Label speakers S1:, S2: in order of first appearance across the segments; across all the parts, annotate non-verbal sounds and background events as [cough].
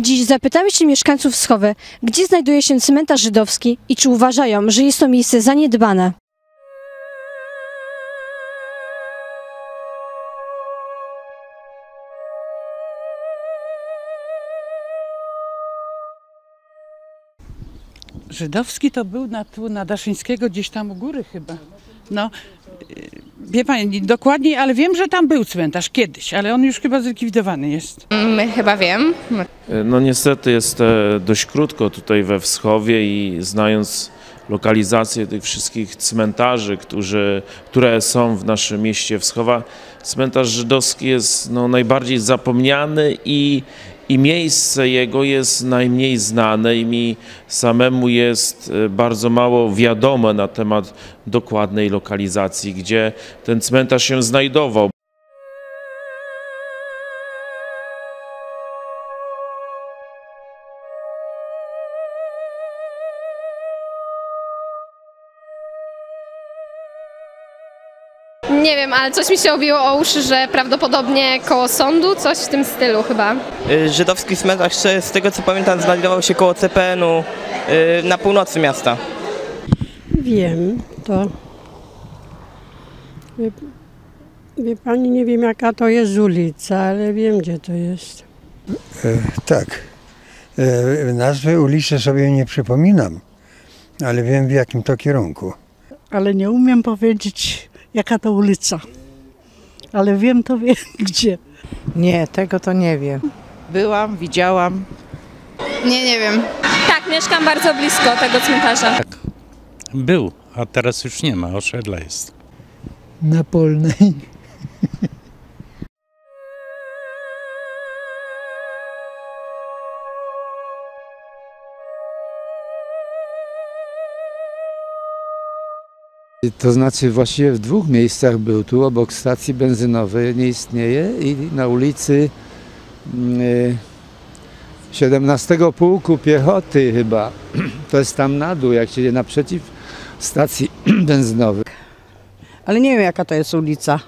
S1: Dziś zapytamy się mieszkańców Schowy, gdzie znajduje się cmentarz żydowski i czy uważają, że jest to miejsce zaniedbane.
S2: Żydowski to był na, tu na Daszyńskiego, gdzieś tam u góry chyba. No, wie pani, dokładniej, ale wiem, że tam był cmentarz kiedyś, ale on już chyba zlikwidowany jest.
S3: My chyba wiem.
S4: No niestety jest e, dość krótko tutaj we Wschowie i znając lokalizację tych wszystkich cmentarzy, którzy, które są w naszym mieście Wschowa, cmentarz żydowski jest no, najbardziej zapomniany i, i miejsce jego jest najmniej znane i mi samemu jest e, bardzo mało wiadome na temat dokładnej lokalizacji, gdzie ten cmentarz się znajdował.
S3: Nie wiem, ale coś mi się obiło o uszy, że prawdopodobnie koło sądu, coś w tym stylu chyba.
S5: Y, Żydowski cmentarz, z z tego co pamiętam, znajdował się koło CPN-u y, na północy miasta.
S6: Wiem, to. Wie, wie pani, nie wiem jaka to jest ulica, ale wiem gdzie to jest.
S7: E, tak. E, nazwy ulicy sobie nie przypominam, ale wiem w jakim to kierunku.
S8: ale nie umiem powiedzieć, jaka to ulica. Ale wiem, to wiem [laughs] gdzie.
S9: Nie, tego to nie wiem.
S2: Byłam, widziałam.
S3: Nie, nie wiem.
S1: Tak, mieszkam bardzo blisko tego cmentarza.
S10: Był, a teraz już nie ma, osiedla jest.
S7: Na Polnej.
S11: To znaczy właściwie w dwóch miejscach był. Tu obok stacji benzynowej nie istnieje i na ulicy mm, y, 17 Pułku Piechoty chyba. [clears throat] To jest tam na dół, jak się idzie naprzeciw stacji [clears throat] benzynowej.
S9: Ale nie wiem, jaka to jest ulica.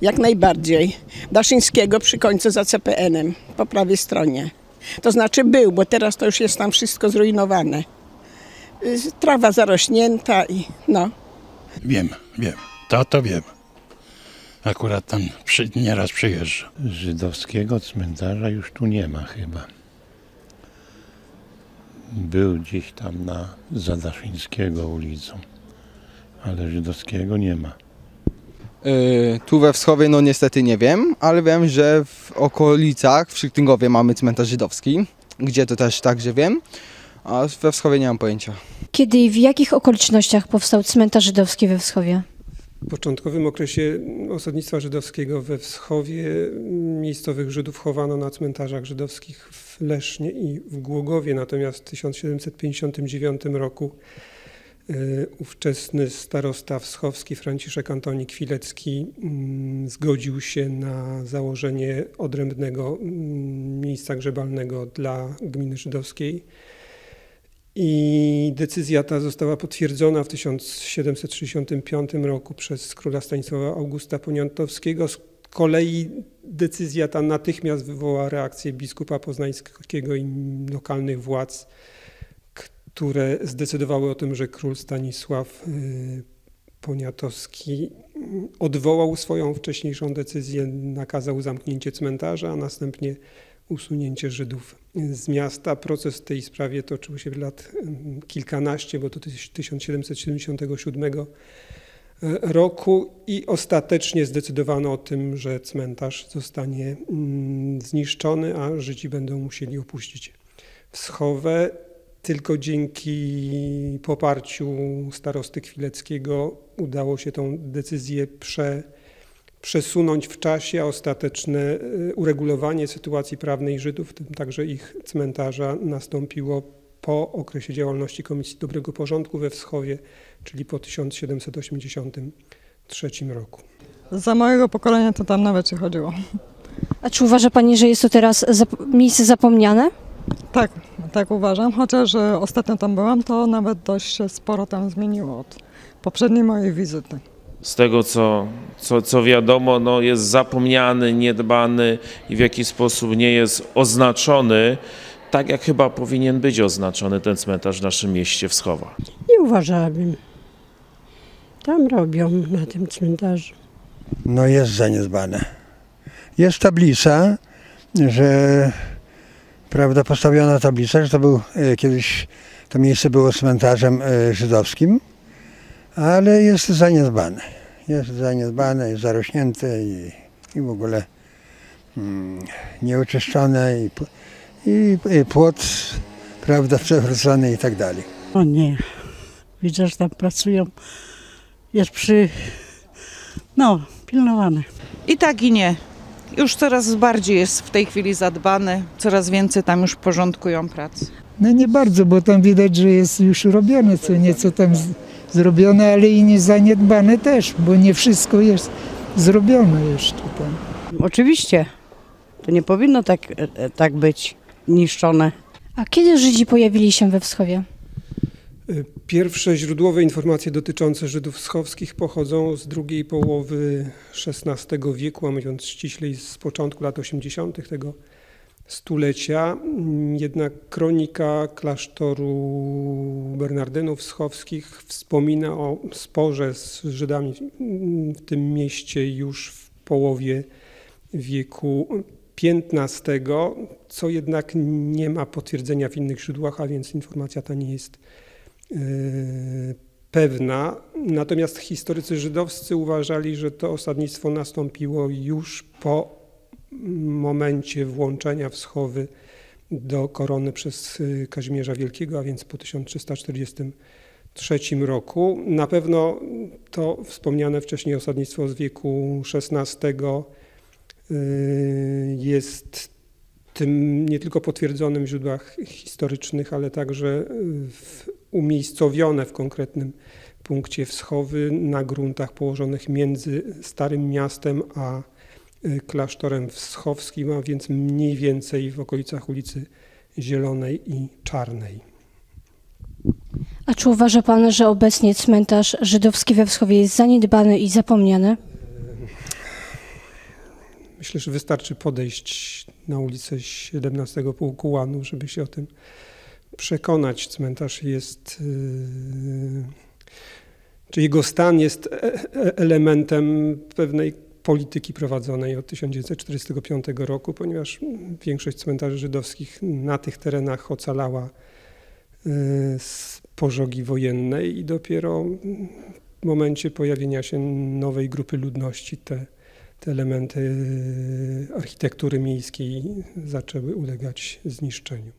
S12: Jak najbardziej. Daszyńskiego przy końcu za CPN-em, po prawej stronie. To znaczy był, bo teraz to już jest tam wszystko zrujnowane. Y, Trawa zarośnięta i no.
S10: Wiem, wiem. To to wiem. Akurat tam przy, nieraz przyjeżdża.
S13: Żydowskiego cmentarza już tu nie ma chyba. Był gdzieś tam na Zadaszyńskiego ulicą, ale żydowskiego nie ma.
S14: Yy, tu we Wschowie no niestety nie wiem, ale wiem, że w okolicach w Szyltyngowie mamy cmentarz żydowski, gdzie to też także wiem, a we Wschowie nie mam pojęcia.
S1: Kiedy i w jakich okolicznościach powstał cmentarz żydowski we Wschowie?
S15: W początkowym okresie osadnictwa żydowskiego we Wschowie miejscowych Żydów chowano na cmentarzach żydowskich w Lesznie i w Głogowie, natomiast w 1759 roku y, ówczesny starosta wschowski Franciszek Antoni Kwilecki mm, zgodził się na założenie odrębnego mm, miejsca grzebalnego dla gminy żydowskiej. I decyzja ta została potwierdzona w 1765 roku przez króla Stanisława Augusta Poniatowskiego. Z kolei decyzja ta natychmiast wywołała reakcję biskupa poznańskiego i lokalnych władz, które zdecydowały o tym, że król Stanisław y, Poniatowski odwołał swoją wcześniejszą decyzję, nakazał zamknięcie cmentarza, a następnie usunięcie Żydów z miasta. Proces w tej sprawie toczył się w lat mm, kilkanaście, bo do 1777 roku i ostatecznie zdecydowano o tym, że cmentarz zostanie mm, zniszczony, a Żydzi będą musieli opuścić Wschowę. Tylko dzięki poparciu starosty Kwileckiego udało się tą decyzję prze przesunąć w czasie, a ostateczne y, uregulowanie sytuacji prawnej Żydów, w tym także ich cmentarza, nastąpiło po okresie działalności Komisji Dobrego Porządku we Wschowie, czyli po 1783 roku.
S8: Za mojego pokolenia to tam nawet się chodziło.
S1: A czy uważa Pani, że jest to teraz zap- miejsce zapomniane?
S8: Tak, tak uważam, chociaż e, ostatnio tam byłam, to nawet dość się sporo tam zmieniło od poprzedniej mojej wizyty.
S4: Z tego co, co, co wiadomo, no jest zapomniany, niedbany i w jakiś sposób nie jest oznaczony, tak jak chyba powinien być oznaczony ten cmentarz w naszym mieście Wschowa.
S6: Nie uważałabym. Tam robią na tym cmentarzu.
S7: No jest zaniedbane. Jest tablica, że prawda, postawiona tablica, że to był e, kiedyś, to miejsce było cmentarzem e, żydowskim, ale jest zaniedbane. Jest zaniedbane, jest zarośnięte i, i w ogóle mm, nieoczyszczone i, i, i płot, prawda, przewrócony i tak dalej.
S8: O nie. Widzę, że tam pracują. Jest przy... No, pilnowane.
S16: I tak i nie. Już coraz bardziej jest w tej chwili zadbane, coraz więcej tam już porządkują pracę.
S17: No nie bardzo, bo tam widać, że jest już robione co nieco tam z, zrobione, ale i nie zaniedbane też, bo nie wszystko jest zrobione jeszcze tam.
S9: Oczywiście. To nie powinno tak, e, e, tak być niszczone.
S1: A kiedy Żydzi pojawili się we Wschowie?
S15: Pierwsze źródłowe informacje dotyczące Żydów schowskich pochodzą z drugiej połowy XVI wieku, a mówiąc ściślej z początku lat 80. tego stulecia. Jednak kronika klasztoru Bernardynów schowskich wspomina o sporze z Żydami w tym mieście już w połowie wieku XV, co jednak nie ma potwierdzenia w innych źródłach, a więc informacja ta nie jest e, pewna. Natomiast historycy żydowscy uważali, że to osadnictwo nastąpiło już po momencie włączenia Wschowy do korony przez y, Kazimierza Wielkiego, a więc po 1343 roku. Na pewno to wspomniane wcześniej osadnictwo z wieku XVI y, jest tym nie tylko potwierdzonym w źródłach historycznych, ale także w, umiejscowione w konkretnym punkcie Wschowy na gruntach położonych między Starym Miastem a y, klasztorem wschowskim, a więc mniej więcej w okolicach ulicy Zielonej i Czarnej.
S1: A czy uważa Pan, że obecnie cmentarz żydowski we Wschowie jest zaniedbany i zapomniany?
S15: Myślę, że wystarczy podejść na ulicę 17 Pułku Łanów, żeby się o tym przekonać. Cmentarz jest, yy, czy jego stan jest e- e- elementem pewnej polityki prowadzonej od 1945 roku, ponieważ większość cmentarzy żydowskich na tych terenach ocalała yy, z pożogi wojennej i dopiero w momencie pojawienia się nowej grupy ludności te te elementy architektury miejskiej zaczęły ulegać zniszczeniu.